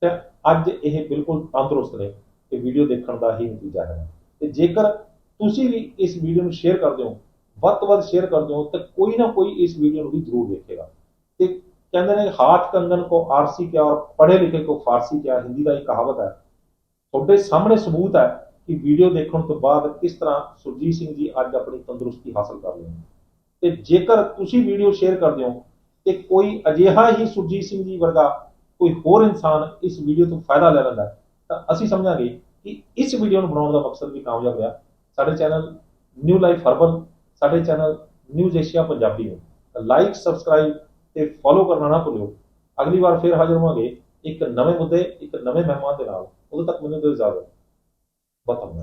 ਤਾਂ ਅੱਜ ਇਹ ਬਿਲਕੁਲ ਤੰਦਰੁਸਤ ਨੇ ਤੇ ਵੀਡੀਓ ਦੇਖਣ ਦਾ ਹੀ ਨਤੀਜਾ ਹੈ। ਤੇ ਜੇਕਰ ਤੁਸੀਂ ਵੀ ਇਸ ਵੀਡੀਓ ਨੂੰ ਸ਼ੇਅਰ ਕਰਦੇ ਹੋ, ਵੱਧ ਤੋਂ ਵੱਧ ਸ਼ੇਅਰ ਕਰਦੇ ਹੋ, ਤਾਂ ਕੋਈ ਨਾ ਕੋਈ ਇਸ ਵੀਡੀਓ ਨੂੰ ਵੀ ਜ਼ਰੂਰ ਦੇਖੇਗਾ ਤੇ ਕਹਿੰਦੇ ਨੇ ਹਾਥ ਕੰਗਨ ਕੋ ਆਰਸੀ ਕਿਆ ਔਰ ਪੜ੍ਹੇ ਲਿਖੇ ਕੋ ਫਾਰਸੀ ਕਿਆ, ਹਿੰਦੀ ਦਾ ਇੱਕ ਕਹਾਵਤ ਹੈ। ਤੁਹਾਡੇ ਸਾਹਮਣੇ ਸਬੂਤ ਹੈ ਕਿ ਵੀਡੀਓ ਦੇਖਣ ਤੋਂ ਬਾਅਦ ਕਿਸ ਤਰ੍ਹਾਂ ਸੁਰਜੀਤ ਸਿੰਘ ਜੀ ਅੱਜ ਆਪਣੀ ਤੰਦਰੁਸਤੀ ਹਾਸਲ ਕਰ ਰਹੇ ਨੇ। ਤੇ ਜੇਕਰ ਤੁਸੀਂ ਵੀਡੀਓ ਸ਼ੇਅਰ ਕਰਦੇ ਹੋ ਤੇ ਕੋਈ ਅਜਿਹਾ ਹੀ ਸੁਰਜੀਤ ਸਿੰਘ ਜੀ ਵਰਗਾ ਕੋਈ ਹੋਰ ਇਨਸਾਨ ਇਸ ਵੀਡੀਓ ਤੋਂ ਫਾਇਦਾ ਲੈ ਲੈਂਦਾ ਤਾਂ ਅਸੀਂ ਸਮਝਾਂਗੇ ਕਿ ਇਸ ਵੀਡੀਓ ਨੂੰ ਬਣਾਉਣ ਦਾ ਮਕਸਦ ਵੀ ਕਾਮਯਾਬ ਰਿਹਾ ਸਾਡੇ ਚੈਨਲ ਨਿਊ ਲਾਈਫ ਹਰਬਲ, ਸਾਡੇ ਚੈਨਲ ਨਿਊਜ਼ ਏਸ਼ੀਆ ਪੰਜਾਬੀ ਨੂੰ। ਲਾਈਕ, ਸਬਸਕ੍ਰਾਈਬ ਤੇ ਫੋਲੋ ਕਰਨਾ ਨਾ ਭੁੱਲਿਓ। ਅਗਲੀ ਵਾਰ ਫੇਰ ਹਾਜ਼ਰ ਹੋਵਾਂਗੇ ਇੱਕ ਨਵੇਂ ਮੁੱਦੇ, ਇੱਕ ਨਵੇਂ ਮਹਿਮਾਨ ਦੇ ਨਾਲ। ਉਦੋਂ ਤੱਕ ਮੈਨੂੰ ਦਿਓ ਇਜਾਜ਼ਤ। ਬਤਮ